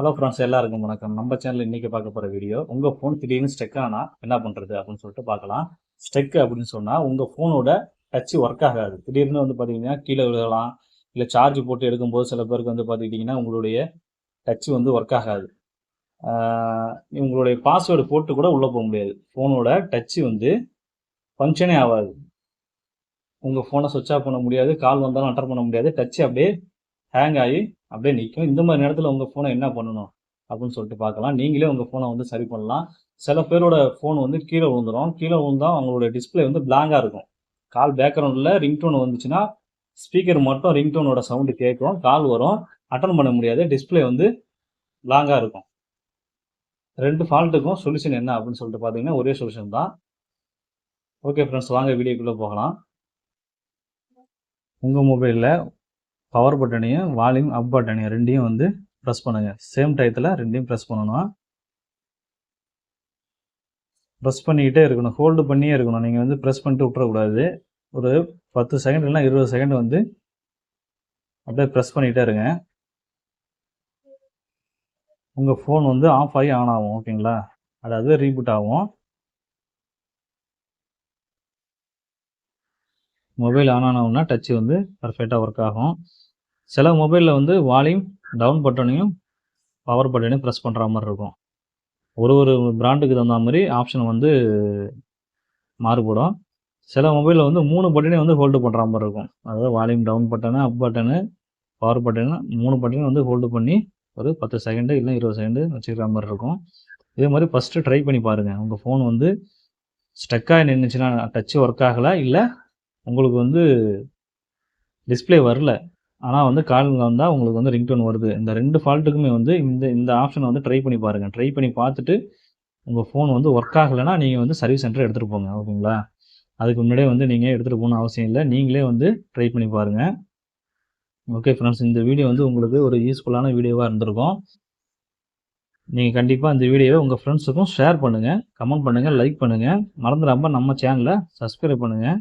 Hello friends எல்லாருக்கும் வணக்கம். நம்ம சேனல் இன்னைக்கு பார்க்க போகிற வீடியோ உங்கள் ஃபோன் திடீர்னு ஸ்டெக் ஆனால் என்ன பண்ணுறது அப்படின்னு சொல்லிட்டு பார்க்கலாம். ஸ்டெக் அப்படின்னு சொன்னால் உங்கள் ஃபோனோட டச்சு ஒர்க் ஆகாது. திடீர்னு வந்து பார்த்தீங்கன்னா கீழே விழுகலாம் இல்லை சார்ஜ் போட்டு எடுக்கும்போது சில பேருக்கு வந்து பார்த்துக்கிட்டிங்கன்னா உங்களுடைய டச்சு வந்து ஒர்க் ஆகாது. உங்களுடைய பாஸ்வேர்டு போட்டு கூட உள்ளே போக முடியாது. ஃபோனோட டச்சு வந்து ஃபங்க்ஷனே ஆகாது. உங்கள் ஃபோனை சுவிட்ச் ஆஃப் பண்ண முடியாது கால் வந்தாலும் அட்டன் பண்ண முடியாது. டச்சு அப்படியே ஹேங் ஆகி அப்படியே நிற்கும் இந்த மாதிரி நேரத்தில் உங்கள் ஃபோனை என்ன பண்ணணும் அப்படின்னு சொல்லிட்டு பார்க்கலாம். நீங்களே உங்கள் ஃபோனை வந்து சரி பண்ணலாம். சில பேரோட ஃபோன் வந்து கீழே விழுந்துடும் கீழே விழுந்தால் அவங்களோட டிஸ்பிளே வந்து பிளாங்காக இருக்கும். கால் பேக்ரவுண்டில் ரிங்டோன் வந்துச்சுன்னா ஸ்பீக்கர் மட்டும் ரிங்டோனோட சவுண்டு கேட்கும். கால் வரும். அட்டன் பண்ண முடியாது. டிஸ்பிளே வந்து பிளாங்காக இருக்கும். ரெண்டு ஃபால்ட்டுக்கும் சொல்யூஷன் என்ன அப்படின்னு சொல்லிட்டு பார்த்தீங்கன்னா ஒரே சொல்யூஷன் தான். ஓகே ஃப்ரெண்ட்ஸ் வாங்க வீடியோக்குள்ளே போகலாம். உங்கள் மொபைலில் பவர் பட்டனையும் வால்யூம் அப் பட்டனையும் ரெண்டையும் வந்து ப்ரெஸ் பண்ணுங்கள் சேம் டயத்தில் ரெண்டையும் ப்ரெஸ் பண்ணணும். ப்ரெஸ் பண்ணிக்கிட்டே இருக்கணும். ஹோல்டு பண்ணியே இருக்கணும். நீங்கள் வந்து ப்ரெஸ் பண்ணிட்டு விட்டுறக்கூடாது. ஒரு பத்து செகண்ட் இல்லைனா இருபது செகண்ட் வந்து அப்படியே ப்ரெஸ் பண்ணிகிட்டே இருங்க. உங்கள் ஃபோன் வந்து ஆஃப் ஆகி ஆன் ஆகும். ஓகேங்களா அதாவது ரீபூட் ஆகும். மொபைல் ஆன் ஆனவுன்னா டச்சு வந்து பர்ஃபெக்டாக ஒர்க் ஆகும். சில மொபைலில் வந்து வால்யூம் டவுன் பட்டனையும் பவர் பட்டனையும் ப்ரெஸ் பண்ணுற மாதிரி இருக்கும். ஒரு ஒரு பிராண்டுக்கு தகுந்த மாதிரி ஆப்ஷன் வந்து மாறுபடும். சில மொபைலில் வந்து மூணு பட்டனையும் வந்து ஹோல்டு பண்ணுற மாதிரி இருக்கும். அதாவது volume down button up button power button மூணு பட்டனையும் வந்து ஹோல்டு பண்ணி ஒரு பத்து செகண்டு இல்லை இருபது செகண்டு வச்சுக்கிற மாதிரி இருக்கும். இதே மாதிரி ஃபஸ்ட்டு ட்ரை பண்ணி பாருங்கள் உங்கள் ஃபோன் வந்து ஸ்டக்காகி நின்றுச்சுன்னா டச்சு ஒர்க் ஆகலை இல்லை உங்களுக்கு வந்து டிஸ்பிளே வரல. ஆனால் வந்து காலில் வந்தால் உங்களுக்கு வந்து ரிங்டோன் வருது. இந்த ரெண்டு ஃபால்ட்டுக்குமே வந்து இந்த இந்த ஆப்ஷனை வந்து ட்ரை பண்ணி பாருங்கள் ட்ரை பண்ணி பார்த்துட்டு உங்கள் ஃபோன் வந்து ஒர்க் ஆகலைன்னா நீங்கள் வந்து சர்வீஸ் சென்டர் எடுத்துகிட்டு போங்க. ஓகேங்களா? அதுக்கு முன்னாடியே வந்து நீங்கள் எடுத்துகிட்டு போகணும் அவசியம் இல்லை. நீங்களே வந்து ட்ரை பண்ணி பாருங்கள் ஓகே ஃப்ரெண்ட்ஸ் இந்த வீடியோ வந்து உங்களுக்கு ஒரு யூஸ்ஃபுல்லான வீடியோவாக இருந்திருக்கும். நீங்கள் கண்டிப்பாக இந்த வீடியோவை உங்கள் ஃப்ரெண்ட்ஸுக்கும் ஷேர் பண்ணுங்கள் கமெண்ட் பண்ணுங்கள் லைக் பண்ணுங்கள் மறந்துடாமல் நம்ம சேனலை சப்ஸ்கிரைப் பண்ணுங்கள்